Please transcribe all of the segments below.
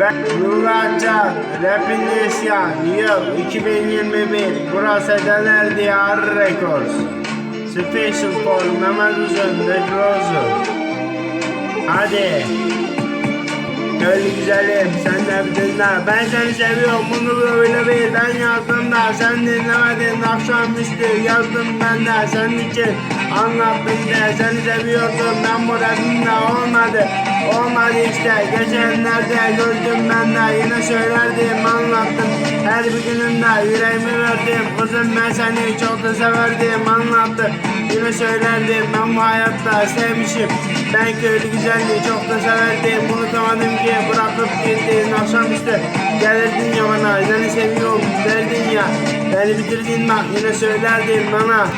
Ben Nurullah Can, Rapin İsyan, yıl 2021, burası Dener Diyarı Records. Special for Mehmet Uzun ve Grozu. Hadi. Köylü güzelim sen de bir dinle Ben seni seviyorum bunu böyle bir Ben yazdım da sen dinlemedin. Akşamüstü yazdım ben de. Senin için Anlattım de. Seni seviyordum Ben bu rapimde olmadı. Olmadı işte geçenlerde gördüm ben de. Yine söylerdim anlattım. Her bir günümde yüreğimi verdim. Kızım ben seni çok da severdim anlattım. Yine söylerdim ben bu hayatta sevmişim. Ben köylü güzelliği çok da severdim. Unutamadım ki bırakıp gittin akşamüstü Gelirdin ya bana seni seviyorum derdin ya. Beni bitirdin bak yine söylerdin bana.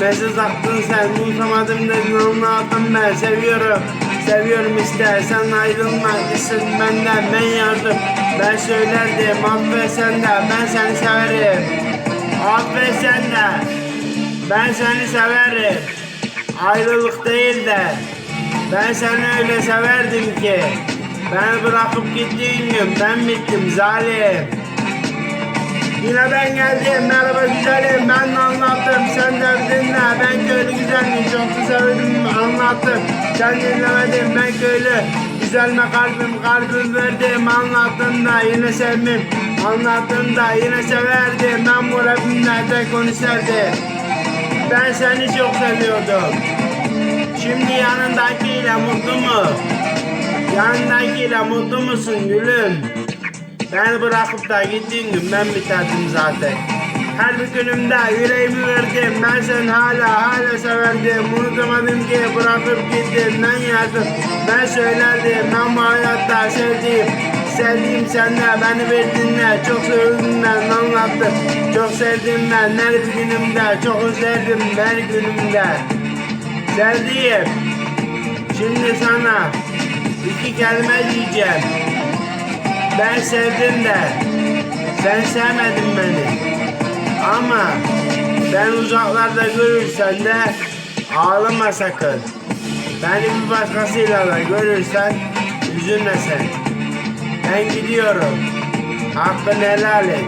Mesaj attın sen unutamadım dedin anlattım ben. Seviyorum Seviyorum işte sen ayrılma gitsin benden ben yardım. Ben söylerdim affet sen de ben seni severim. Affet sen de ben seni severim. Ayrılık değil de Ben seni öyle severdim ki Beni bırakıp gittiğin gün ben bittim zalim. Yine ben geldim merhaba güzelim. Ben anlattım sen de dinle ben köylü güzelliği çok sevdim anlattım. Sen dinlemedin ben köylü güzelme kalbim kalbim verdim. Anlattım da yine sevmem anlattım da yine severdim. Ben bu rapimle tek onu ben seni çok seviyordum. Şimdi yanındakiyle mutlu mu yanındakiyle mutlu musun gülüm Beni bırakıp da gittiğin gün ben biterdim zaten. Her bir günümde yüreğimi verdim. Ben seni hala hala severdim. Unutamadım ki bırakıp gittin. Ben yazdım. Ben söylerdim. Ben bu hayatta sevdiğim. Sevdiğim sende beni verdin de Çok sevdim ben anlattım. Çok sevdim ben her bir günümde. Çok özledim her günümde. Sevdiğim. Şimdi sana iki kelime diyeceğim. Ben sevdim de sen sevmedin beni. Ama ben uzaklarda görürsen de ağlama sakın. Beni bir başkasıyla da görürsen üzülme sen. Ben gidiyorum. Hakkını helal et.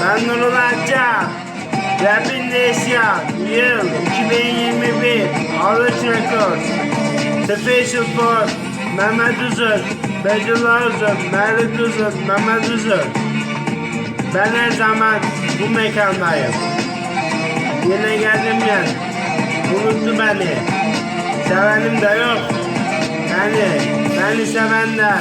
Ben Nurullah Can. Rapin Desya. Yıl 2021. Alış Records. Special for Mehmet Uzun, Beyullah Uzun, Melik Uzun, Mehmet Uzun. Ben her zaman bu mekandayım. Yine geldim ya. Unuttu beni. Sevenim de yok. Yani beni seven de